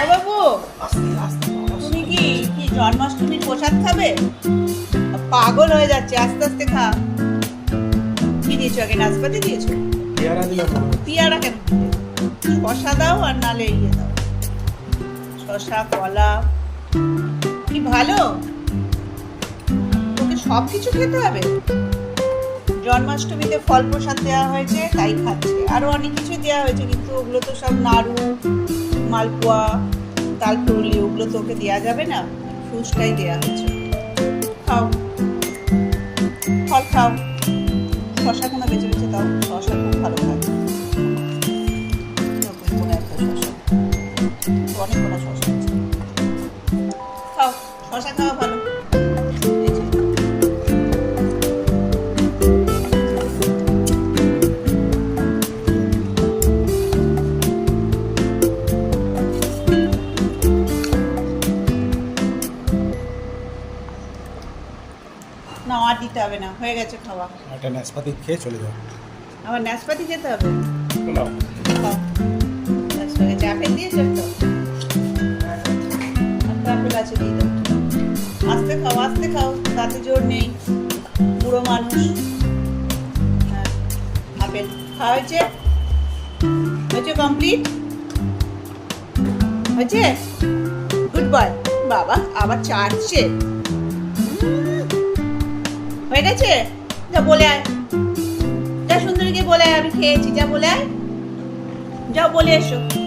ও বাবু। তুমি কি কি জন্মাষ্টমীর প্রসাদ খাবে? পাগল হয়ে যাচ্ছে আস্তে আস্তে খা। কি দিয়েছ আগে নাচপাতি দিয়েছ? পেয়ারা পিয়ারা কেন? শশা দাও আর নালে ইয়ে দাও। শশা কলা। কি ভালো? তোকে সব কিছু খেতে হবে। জন্মাষ্টমীতে ফল প্রসাদ দেওয়া হয়েছে তাই খাচ্ছে। আরও অনেক কিছু দেওয়া হয়েছে কিন্তু ওগুলো তো সব নাড়ু মালপোয়া তালপুরলি ওগুলো তো ওকে দেওয়া যাবে না। ফুচকাই দেওয়া হচ্ছে। খাও। ফল খাও। শশা কোনো বেঁচে বেঁচে দাও। শশা খুব ভালো শশা অনেক কটা শশা খাও। শশা খাওয়া ভালো। না আর দিতে হবে না হয়ে গেছে খাওয়া। একটা নাশপাতি খেয়ে চলে যাও। আবার নাশপাতি খেতে হবে? আপেল দিয়েছ তো? আপেল আছে দিয়ে দাও। আস্তে খাও আস্তে খাও তাতে জোর নেই। বুড়ো মানুষ। হ্যাঁ আপেল খাওয়া হয়েছে? হয়েছে কমপ্লিট হয়েছে? গুড বয় বাবা আবার চাটছে গেছে? যা বলে আয়। যা সুন্দরীকে বলে আয়, আমি খেয়েছি, যা বলে আয়। যাও বলে এসো।